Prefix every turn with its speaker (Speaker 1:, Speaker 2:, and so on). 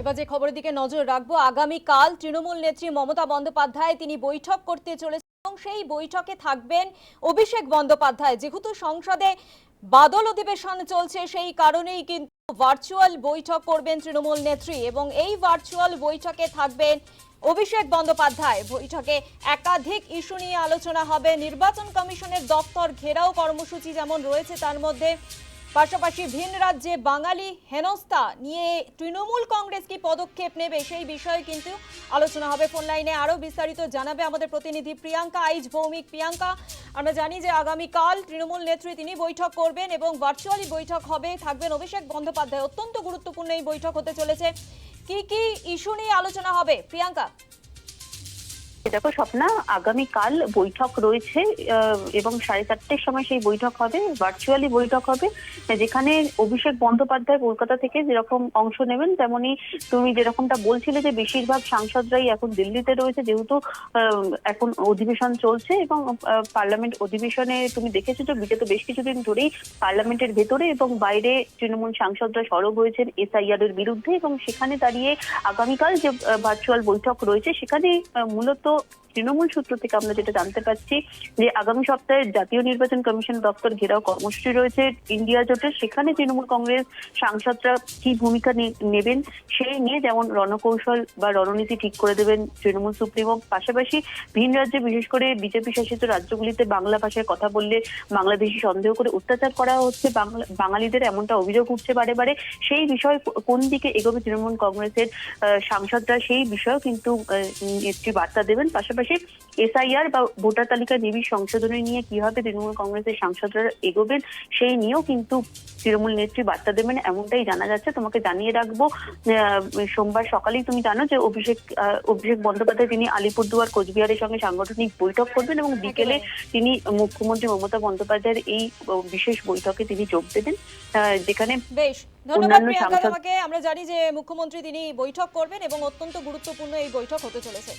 Speaker 1: এবার যে খবরের দিকে নজর রাখব, আগামীকাল তৃণমূল নেত্রী মমতা বন্দ্যোপাধ্যায় তিনি বৈঠক করতে চলেছেন এবং সেই বৈঠকে থাকবেন অভিষেক বন্দ্যোপাধ্যায়। যেহেতু সংসদে বাদল অধিবেশন চলছে, সেই কারণেই কিন্তু ভার্চুয়াল বৈঠক করবেন তৃণমূল নেত্রী এবং এই ভার্চুয়াল বৈঠকে থাকবেন অভিষেক বন্দ্যোপাধ্যায়। বৈঠকে একাধিক ইস্যু নিয়ে আলোচনা হবে। নির্বাচন কমিশনের দপ্তর ঘেরাও কর্মসূচি যেমন রয়েছে, তার মধ্যে পাশাপাশি ভিন রাজ্যে বাঙালি হেনস্থা নিয়ে তৃণমূল কংগ্রেস কি পদক্ষেপ নেবে সেই বিষয়ে কিন্তু আলোচনা হবে। ফোন লাইনে আরও বিস্তারিত জানাবে আমাদের প্রতিনিধি প্রিয়াঙ্কা, আইজ ভৌমিক। প্রিয়াঙ্কা, আমরা জানি যে আগামীকাল তৃণমূল নেত্রী তিনি বৈঠক করবেন এবং ভার্চুয়ালি বৈঠক হবে। থাকবেন অভিষেক বন্দ্যোপাধ্যায়। অত্যন্ত গুরুত্বপূর্ণ এই বৈঠক হতে চলেছে। কি কি ইস্যু নিয়ে আলোচনা হবে? প্রিয়াঙ্কা।
Speaker 2: দেখো স্বপ্না আগামীকাল বৈঠক রয়েছে এবং সাড়ে চারটের সময় সেই বৈঠক হবে ভার্চুয়ালি বৈঠক হবে যেখানে অভিষেক বন্দ্যোপাধ্যায় কলকাতা থেকে যেরকম অংশ নেবেন তেমনি তুমি যেরকমটা বলছিলে যে বেশিরভাগ সাংসদরাই এখন দিল্লিতে রয়েছে যেহেতু এখন অধিবেশন চলছে এবং পার্লামেন্ট অধিবেশনে তুমি দেখেছ যে বিগত বেশ কিছুদিন ধরেই পার্লামেন্টের ভেতরে এবং বাইরে তৃণমূল সাংসদরা সরব হয়েছেন এসআইআর এর বিরুদ্ধে এবং সেখানে দাঁড়িয়ে আগামীকাল যে ভার্চুয়াল বৈঠক রয়েছে সেখানে আহ, মূলত তৃণমূল সূত্র থেকে আমরা যেটা জানতে পারছি যে আগামী সপ্তাহে জাতীয় নির্বাচন কমিশন দপ্তর ঘেরাও কর্মসূচি রয়েছে ইন্ডিয়া জোটের সেখানে তৃণমূল কংগ্রেস সাংসদরা কি ভূমিকা নেবেন সেই নিয়ে যেমন রণকৌশল বা রণনীতি ঠিক করে দেবেন তৃণমূল সুপ্রিমো। পাশাপাশি ভিন রাজ্যে বিশেষ করে বিজেপি শাসিত রাজ্যগুলিতে বাংলা ভাষায় কথা বললে বাংলাদেশি সন্দেহ করে অত্যাচার করা হচ্ছে। বাঙালিদের এমনটা অভিযোগ উঠছে বারে বারে। সেই বিষয়ে কোন দিকে এগোবে তৃণমূল কংগ্রেসের সাংসদরা সেই বিষয়েও কিন্তু একটি বার্তা দেবেন। পাশাপাশি এসআইআর বা ভোটার তালিকা নিবিড় সংশোধনী নিয়ে কীভাবে তৃণমূল কংগ্রেসের সাংসদরা এগোবেন সেই নিয়েও কিন্তু তৃণমূল নেত্রী বার্তা দেবেন এমনটাই জানা যাচ্ছে। তোমাকে জানিয়ে রাখব সোমবার সকালেই তুমি জানো যে অভিষেক অভিষেক বন্দ্যোপাধ্যায় তিনি আলিপুরদুয়ার কোচবিহারের সঙ্গে সাংগঠনিক বৈঠক করবেন এবং বিকেলে তিনি মুখ্যমন্ত্রী মমতা বন্দ্যোপাধ্যায়ের এই বিশেষ বৈঠকে তিনি যোগ দেবেন যেখানে
Speaker 1: বেশ ধন্যবাদ প্রিয়াঙ্কা তোমাকে। আমরা জানি যে মুখ্যমন্ত্রী তিনি বৈঠক করবেন এবং অত্যন্ত গুরুত্বপূর্ণ এই বৈঠক হতে চলেছে।